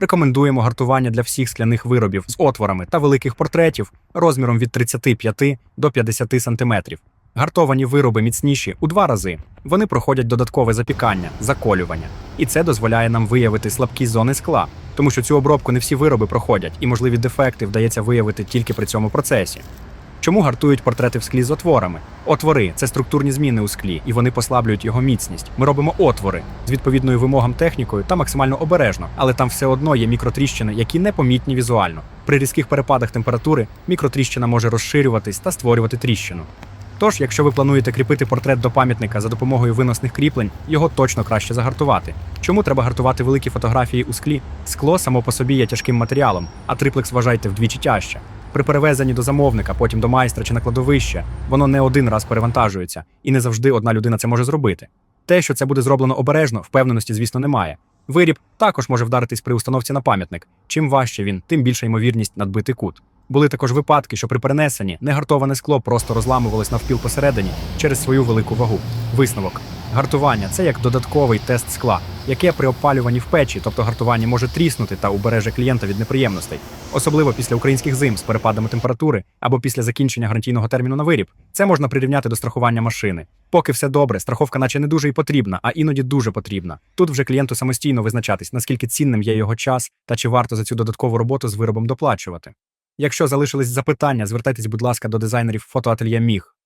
Рекомендуємо гартування для всіх скляних виробів з отворами та великих портретів розміром від 35 до 50 см. Гартовані вироби міцніші у два рази. Вони проходять додаткове запікання, заколювання, і це дозволяє нам виявити слабкі зони скла, тому що цю обробку не всі вироби проходять, і можливі дефекти вдається виявити тільки при цьому процесі. Чому гартують портрети в склі з отворами? Отвори це структурні зміни у склі, і вони послаблюють його міцність. Ми робимо отвори з відповідною вимогам технікою та максимально обережно, але там все одно є мікротріщини, які непомітні візуально. При різких перепадах температури мікротріщина може розширюватись та створювати тріщину. Тож, якщо ви плануєте кріпити портрет до пам'ятника за допомогою виносних кріплень, його точно краще загартувати. Чому треба гартувати великі фотографії у склі? Скло само по собі є тяжким матеріалом, а триплекс вважайте вдвічі тяжче. При перевезенні до замовника, потім до майстра чи на кладовище, воно не один раз перевантажується, і не завжди одна людина це може зробити. Те, що це буде зроблено обережно, впевненості, звісно, немає. Виріб також може вдаритись при установці на пам'ятник. Чим важче він, тим більша ймовірність надбити кут. Були також випадки, що при перенесенні негартоване скло просто розламувалось навпіл посередині через свою велику вагу. Висновок. Гартування це як додатковий тест скла, яке при опалюванні в печі, тобто гартування може тріснути та убереже клієнта від неприємностей, особливо після українських зим з перепадами температури або після закінчення гарантійного терміну на виріб. Це можна прирівняти до страхування машини. Поки все добре, страховка наче не дуже і потрібна, а іноді дуже потрібна. Тут вже клієнту самостійно визначатись, наскільки цінним є його час та чи варто за цю додаткову роботу з виробом доплачувати. Якщо залишились запитання, звертайтесь, будь ласка, до дизайнерів фотоательє Міг.